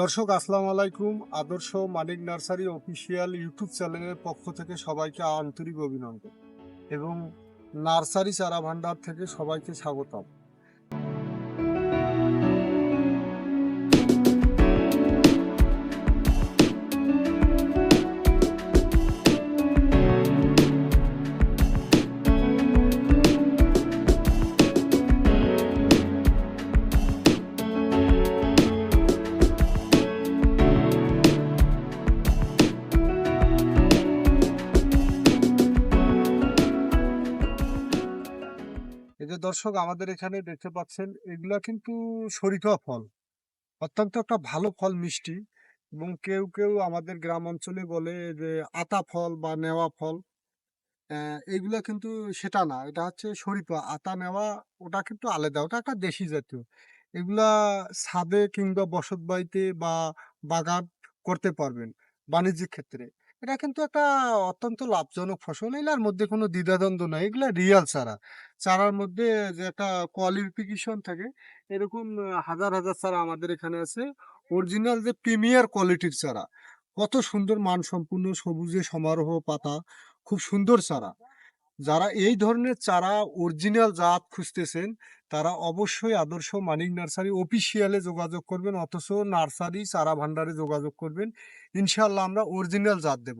দর্শক, আসসালামু আলাইকুম। আদর্শ মানিক নার্সারি অফিসিয়াল ইউটিউব চ্যানেলের পক্ষ থেকে সবাইকে আন্তরিক অভিনন্দন এবং নার্সারি চারা ভান্ডার থেকে সবাইকে স্বাগতম। এই যে দর্শক, আমাদের এখানে দেখতে পাচ্ছেন, এগুলা কিন্তু শরিফা ফল। অত্যন্ত একটা ভালো ফল মিষ্টি এবং কেউ কেউ আমাদের গ্রাম অঞ্চলে বলে যে আতা ফল বা নেওয়া ফল এগুলা কিন্তু সেটা না, এটা হচ্ছে শরিফা আতা নেওয়া, ওটা কিন্তু আলাদা, ওটা একটা দেশি জাতীয়। এগুলা ছাদে কিংবা বসত বাড়িতে বা বাগান করতে পারবেন বাণিজ্যিক ক্ষেত্রে। এটা কিন্তু একটা অত্যন্ত লাভজনক ফসল, এগুলার মধ্যে কোনো দ্বিধাদ্বন্দ্ব নাই, এগুলা রিয়াল চারা। চারার মধ্যে যে একটা কোয়ালিফিকেশন থাকে, এরকম হাজার হাজার চারা আমাদের এখানে আছে। অরিজিনাল যে প্রিমিয়ার কোয়ালিটির চারা, কত সুন্দর মানসম্পন্ন সবুজে সমারোহ পাতা, খুব সুন্দর চারা। যারা এই ধরনের চারা অরিজিনাল জাত খুঁজতেছেন তারা অবশ্যই আদর্শ মানিক নার্সারি অফিসিয়ালে যোগাযোগ করবেন, অথচ নার্সারি চারা ভান্ডারে যোগাযোগ করবেন। ইনশাল্লাহ আমরা অরিজিনাল জাত দেব।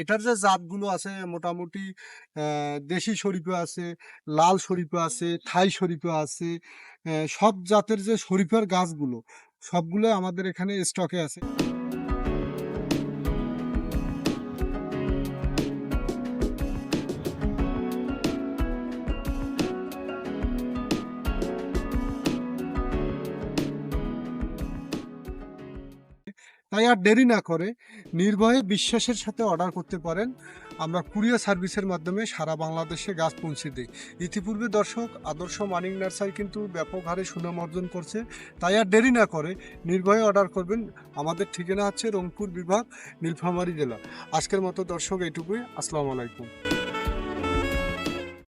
এটার যে জাতগুলো আছে, মোটামুটি দেশি শরীফা আছে, লাল শরীফা আছে, থাই শরীফা আছে সব জাতের যে শরীফার গাছগুলো সবগুলো আমাদের এখানে স্টকে আছে। তাই আর দেরি না করে নির্ভয়ে বিশ্বাসের সাথে অর্ডার করতে পারেন। আমরা কুরিয়ার সার্ভিসের মাধ্যমে সারা বাংলাদেশে গাছ পৌঁছে দিই। ইতিপূর্বে দর্শক, আদর্শ মানিক নার্সারি কিন্তু ব্যাপক হারে সুনাম অর্জন করছে। তাই আর দেরি না করে নির্ভয়ে অর্ডার করবেন। আমাদের ঠিকানা হচ্ছে রংপুর বিভাগ, নীলফামারী জেলা। আজকের মতো দর্শক এটুকুই আসসালামু আলাইকুম।